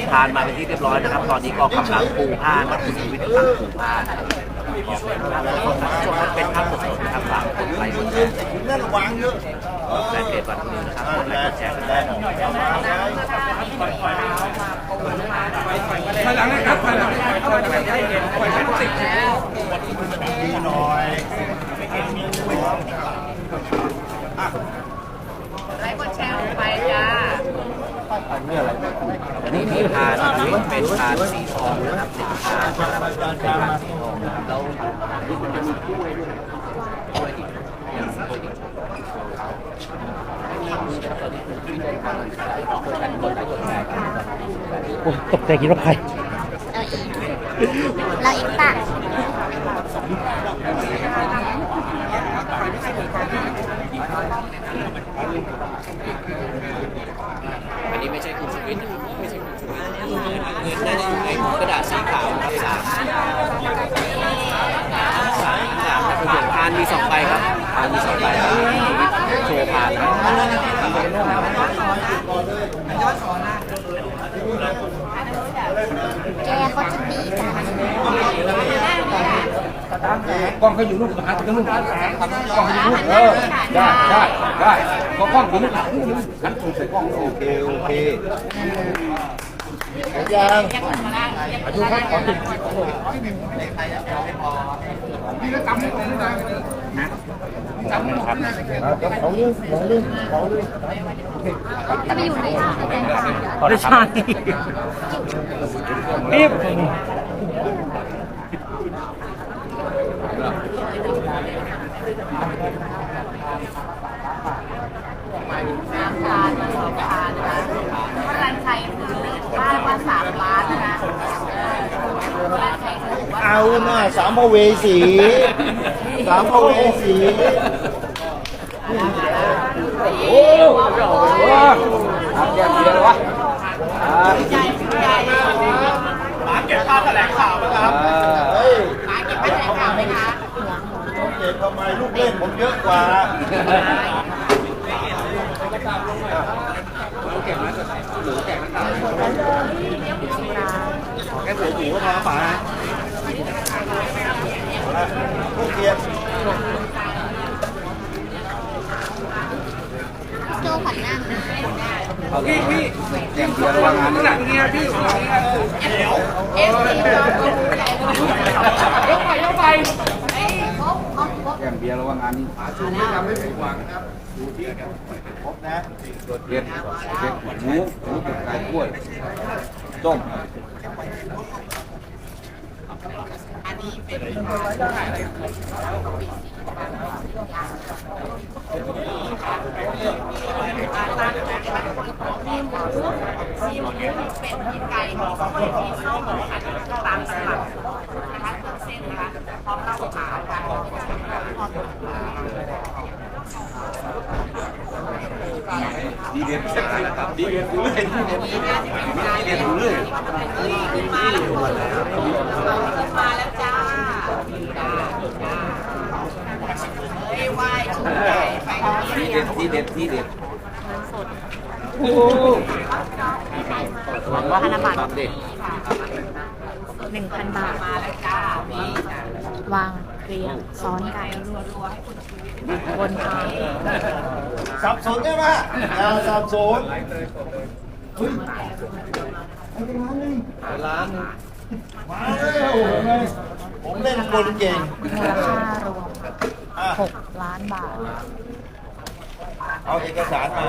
มีการออกทานมาเป็นที่เรียบร้อยนะครับ ตอนนี้ก็กำลังปูผ้าครับคุณชีวิตกำลังปูผ้านะครับช่วงนั้นเป็นภาพสดๆนะครับฝากกดไลค์กดแชร์นั่นวางเยอะแฟนเพจวันนี้นะครับกดไลค์กดแชร์กันได้นะครับไลค์กดแชร์ออกไปจ้าอัน นี้มีทานนี้เป็นทานสีทองนะครับสีทานนะครับเป็นทานสีทองนะครับแล้วนี่มันจะมีกล้วยด้วยกล้วยอีกอย่างกล้วยอีกตอนนี้คุณชีวิตได้ทานกันกดไลค์กดแชร์กันตกใจคิดว่าใครเราอีกปะอันนี้ไม่ใช่คุณชีวิตนะครับไม่ใช่คุณชีวิตเงินน่าจะอยู่ในถุงกระดาษสีขาวครับสามสามสามครับคุณผู้ชมทานมีสองใบครับทานมีสองใบครับโชว์ทานครับแกเขาจะดีกันกล้องเขาอยู่นู่นหาถึงนู่นกล้องเขาอยู่นู่นเออได้ได้ได้ก็กล้องอยู่นู่นหันตรงใส่กล้องโอเคโอเค ยังอายุครับขอติดจำนะครับเขาเรื่องเขาเรื่องเขาเรื่องจะไปอยู่ไหนอะไม่ใช่รีบ น้ำทานมาสองทานนะคะพระรันชัยถือค่าว่าสามล้านนะคะพระรันชัยถือว่า เอาหน่าสามพระเวสีสามพระเวสีโอ้โหทำแย่เดียววะใหญ่ใหญ่หมาเก็บค่าแถลงข่าวนะครับเฮ้ยหมาเก็บไปไหนข่าวไหมคะเก็บทำไมลูกเล่นผมเยอะกว่าแค่เสือหมูก็พอป่าลูกเกียร์ โจขวัญนั่งพี่พี่แย่เดียวระวังงานหลังเงี้ยพี่เอฟซีเราก็รู้ใจว่ายกไปยกไปเอ้ยครบครบครบแย่เระวังงานนี้ชูไม่ทำไม่ผิดหวังครับดูที่ครบนะเด็ดเด็ดหมูหมูกับไก่กล้วยต้ม อันนี้เป็นมีหมูมีหมูมีเป็ดมีไก่มีกล้วยมีข้าวหมูหันตามสลับนะคะเครื่องเส้นนะคะพร้อมเหล้าขาค่ะดีเด็ดดีเด็ดดูเลยดีเด็ดดีเด็ดดูเลยขึ้นมาแล้วขึ้นมาแล้วจ้าจ้าจ้าเฮ้ยไหว้ชูใจไป ที่ดีเด็ดดีเด็ดธนบัตรเด็ดหนึ่งพันบาทมาแล้วจ้ามีจ้าวางเรียงซ้อนกันรัวๆให้คุณชีวิตบนทางสับสนใช่ไหมอย่าสับสนเฮ้ยร้านนึงมาแล้วเห็นไหมผมเล่นกลเก่งมูลค่ารวมอะหกล้านบาท เอาเอกสารมา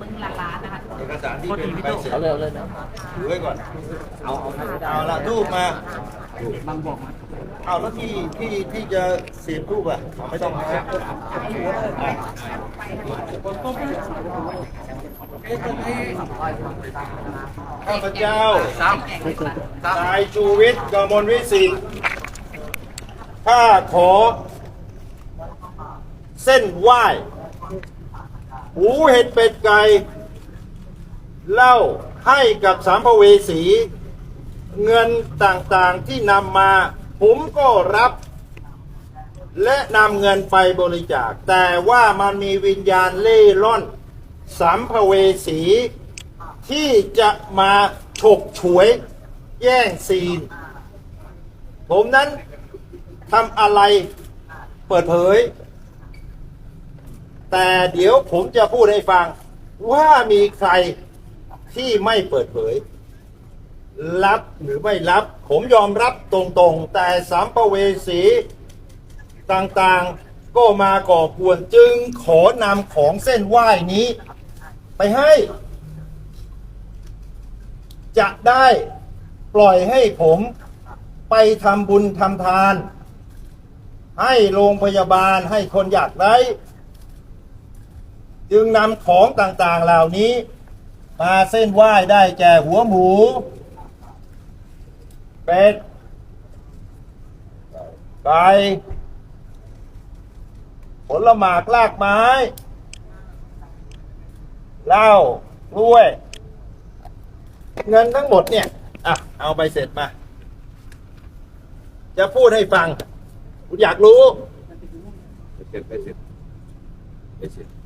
มึงละล้านนะคะเอกอกสารที่เป็นใบเสร็จเอาเลยเอาเลยนะถือไว้ก่อน เอาเอาให้ได้เอาละทูบมาบางบอกเอาแล้วที่ที่ที่จะเสียบทูบอะไม่ต้องนะครับอะข้าพเจ้าซ้นายชูวิทย์กมลวิสิทธิ์ข้าขอ เส้นไหว้ หูเห็ดเป็ดไก่เล้าให้กับสามภเวสี เงินต่างๆที่นำมา ผมก็รับ และนำเงินไปบริจาค แต่ว่ามันมีวิญญาณเล่ร่อนสัมภเวสี ที่จะมาฉกฉวย แย่งซีน ผมนั้นทำอะไรเปิดเผย แต่เดี๋ยวผมจะพูดให้ฟังว่ามีใครที่ไม่เปิดเผย รับหรือไม่รับ ผมยอมรับตรงๆ แต่สามประเวสีต่างๆก็มาก่อกวนจึงขอนำของเส้นไหว้นี้ ไปให้ จะได้ปล่อยให้ผมไปทำบุญทำทาน ให้โรงพยาบาลให้คนอยากไร้ จึงนำของต่างๆเหล่านี้ มาเส้นไหว้ได้แก่หัวหมู เป็ด ไก่ผลหมากลากไม้เหล้ากล้วย เงินทั้งหมดเนี่ย อะ เอาไปเสร็จมา จะพูดให้ฟัง คุณอยากรู้ ไปเสร็จไปเสร็จไปเสร็จ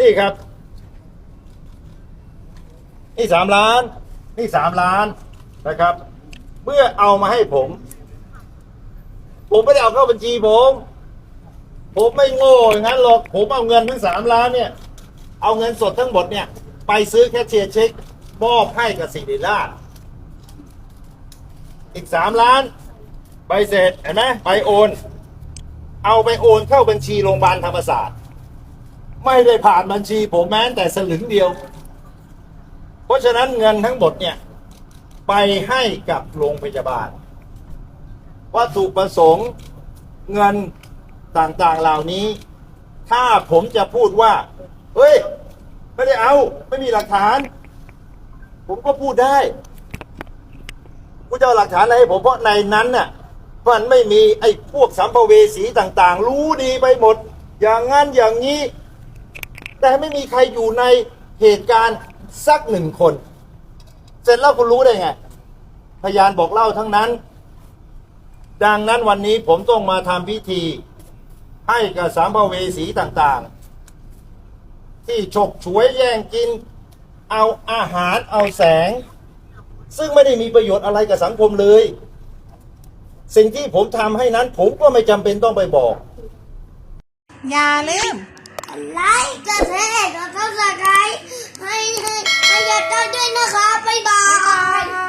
นี่ครับ นี่สามล้าน นี่สามล้านนะครับ เมื่อเอามาให้ผม ผมไม่ได้เอาเข้าบัญชีผมผมไม่โง่อย่างนั้นหรอก ผมเอาเงินทั้งสามล้านเนี่ย เอาเงินสดทั้งหมดเนี่ย ไปซื้อแคชเชียร์เช็คมอบให้กับสิริราชอีกสามล้าน ใบเสร็จเห็นไหมไปโอน เอาไปโอนเข้าบัญชีโรงพยาบาลธรรมศาสตร์ ไม่ได้ผ่านบัญชีผมแม้แต่สลึงเดียว เพราะฉะนั้นเงินทั้งหมดเนี่ย ไปให้กับโรงพยาบาล วัตถุประสงค์เงินต่างๆเหล่านี้ ถ้าผมจะพูดว่า เฮ้ย ไม่ได้เอา ไม่มีหลักฐาน ผมก็พูดได้กูจะเอาหลักฐานอะไรให้ผมเพราะในนั้นน่ะมันไม่มีไอ้พวกสัมภเวสีต่างๆ รู้ดีไปหมด อย่างนั้นอย่างนี้ แต่ไม่มีใครอยู่ในเหตุการณ์สักหนึ่งคน เสร็จแล้วคุณรู้ได้ไง พยานบอกเล่าทั้งนั้น ดังนั้นวันนี้ผมต้องมาทำพิธี ให้กับสามภเวสีต่างๆ ที่ฉกฉวยแย่งกิน เอาอาหารเอาแสง ซึ่งไม่ได้มีประโยชน์อะไรกับสังคมเลย สิ่งที่ผมทำให้นั้นผมก็ไม่จำเป็นต้องไปบอก อย่าลืม ไลค์กระแทกกดซับสไครต์ให้ให้ให้ยาต้าด้วยนะคะบ๊ายบาย